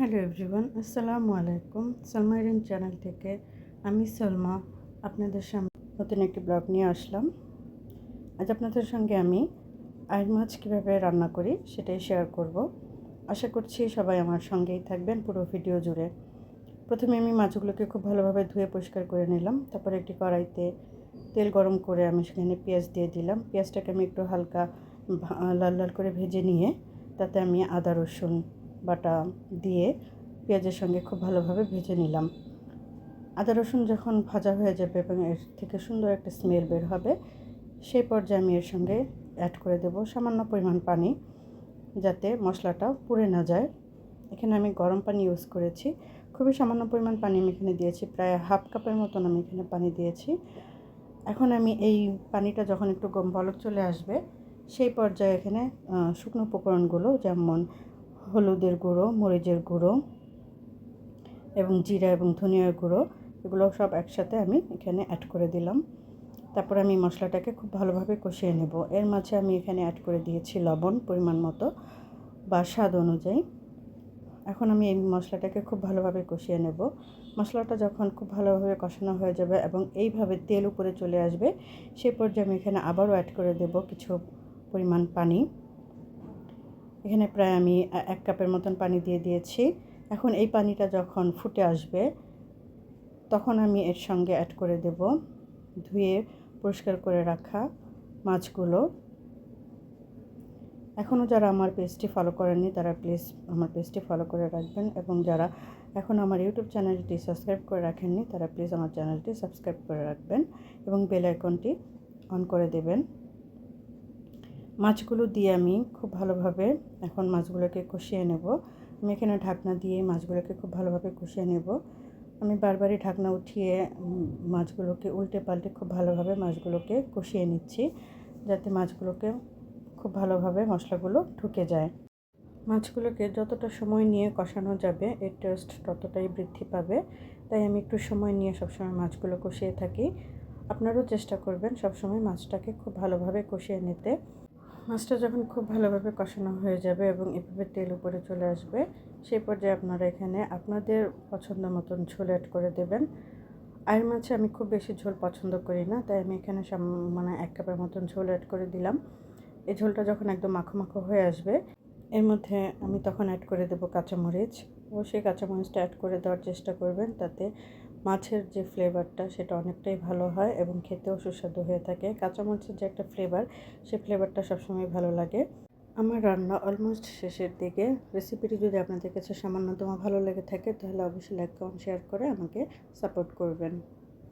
Hello everyone, আসসালামু আলাইকুম। Salma Irene channel থেকে আমি সালমা আপনাদের সামনে নতুন একটি ব্লগ নিয়ে আসলাম। আজ আপনাদের সঙ্গে আমি আইর মাছ কীভাবে রান্না করি সেটাই শেয়ার করব। আশা করছি সবাই আমার সঙ্গেই থাকবেন পুরো ভিডিও জুড়ে। প্রথমে আমি মাছগুলোকে খুব ভালোভাবে ধুয়ে পরিষ্কার করে নিলাম। তারপর একটি কড়াইতে তেল গরম করে আমি সেখানে পেঁয়াজ দিয়ে দিলাম। পেঁয়াজটাকে আমি একটু হালকা লাল লাল করে ভেজে নিয়ে তাতে আমি আদা রসুন বাটা দিয়ে পেঁয়াজের সঙ্গে খুব ভালোভাবে ভেজে নিলাম। আদা রসুন যখন ভাজা হয়ে যাবে এবং এর থেকে সুন্দর একটা স্মেল বের হবে, সেই পর্যায়ে আমি এর সঙ্গে অ্যাড করে দেব সামান্য পরিমাণ পানি যাতে মশলাটা পুড়ে না যায়। এখানে আমি গরম পানি ইউজ করেছি। খুবই সামান্য পরিমাণ পানি আমি এখানে দিয়েছি, প্রায় হাফ কাপের মতন আমি এখানে পানি দিয়েছি। এখন আমি এই পানিটা যখন একটু বলক চলে আসবে, সেই পর্যায়ে এখানে শুকনো উপকরণগুলো যেমন হলুদের গুঁড়ো, মরিচের গুঁড়ো এবং জিরা এবং ধনিয়ার গুঁড়ো, এগুলো সব একসাথে আমি এখানে অ্যাড করে দিলাম। তারপর আমি মশলাটাকে খুব ভালোভাবে কষিয়ে নেব। এর মাঝে আমি এখানে অ্যাড করে দিয়েছি লবণ পরিমাণ মতো বা স্বাদ অনুযায়ী। এখন আমি এই মশলাটাকে খুব ভালোভাবে কষিয়ে নেব। মশলাটা যখন খুব ভালোভাবে কষানো হয়ে যাবে এবং এইভাবে তেল উপরে চলে আসবে সেই পর্যায়ে আমি এখানে আবারও অ্যাড করে দেব কিছু পরিমাণ পানি। এখানে প্রায় আমি এক কাপের মতন পানি দিয়ে দিয়েছি। এখন এই পানিটা যখন ফুটে আসবে, তখন আমি এর সঙ্গে অ্যাড করে দেব। ধুয়ে পরিষ্কার করে রাখা মাছগুলো। এখনও যারা আমার পেজটি ফলো করেননি, তারা প্লিজ আমার পেজটি ফলো করে রাখবেন এবং যারা এখন আমার ইউটিউব চ্যানেলটি সাবস্ক্রাইব করে রাখেননি, তারা প্লিজ আমার চ্যানেলটি সাবস্ক্রাইব করে রাখবেন এবং বেল আইকনটি অন করে দেবেন। মাছগুলো দিয়ে আমি খুব ভালোভাবে এখন মাছগুলোকে কষিয়ে নেব। আমি এখানে ঢাকনা দিয়ে মাছগুলোকে খুব ভালোভাবে কষিয়ে নেব। আমি বারবারই ঢাকনা উঠিয়ে মাছগুলোকে উল্টে পাল্টে খুব ভালোভাবে মাছগুলোকে কষিয়ে নিচ্ছি যাতে মাছগুলোকে খুব ভালোভাবে মশলাগুলো ঢুকে যায়। মাছগুলোকে যতটা সময় নিয়ে কষানো যাবে এর টেস্ট ততটাই বৃদ্ধি পাবে। তাই আমি একটু সময় নিয়ে সবসময় মাছগুলো কষিয়ে থাকি। আপনারাও চেষ্টা করবেন সবসময় মাছটাকে খুব ভালোভাবে কষিয়ে নিতে। মাছটা যখন খুব ভালোভাবে কষানো হয়ে যাবে এবং এভাবে তেল উপরে চলে আসবে সেই পর্যায়ে আপনারা এখানে আপনাদের পছন্দ মতন ঝোল অ্যাড করে দেবেন। আয়ের মাছে আমি খুব বেশি ঝোল পছন্দ করি না, তাই আমি এখানে মানে এক কাপের মতন ঝোল অ্যাড করে দিলাম। এই ঝোলটা যখন একদম মাখো মাখো হয়ে আসবে, এর মধ্যে আমি তখন অ্যাড করে দেবো কাঁচামরিচ। অবশ্যই কাঁচামরিচটা অ্যাড করে দেওয়ার চেষ্টা করবেন, তাতে মাছের যে ফ্লেভারটা সেটা অনেকটাই ভালো হয় এবং খেতেও সুস্বাদু হয়ে থাকে। কাঁচামরিচের যে একটা ফ্লেভার, সে ফ্লেভারটা সবসময় ভালো লাগে। আমার রান্না অলমোস্ট শেষের দিকে। রেসিপিটি যদি আপনাদের কাছে সামান্যতম ভালো লেগে থাকে, তাহলে অবশ্যই লাইক, কমেন্ট, শেয়ার করে আমাকে সাপোর্ট করবেন।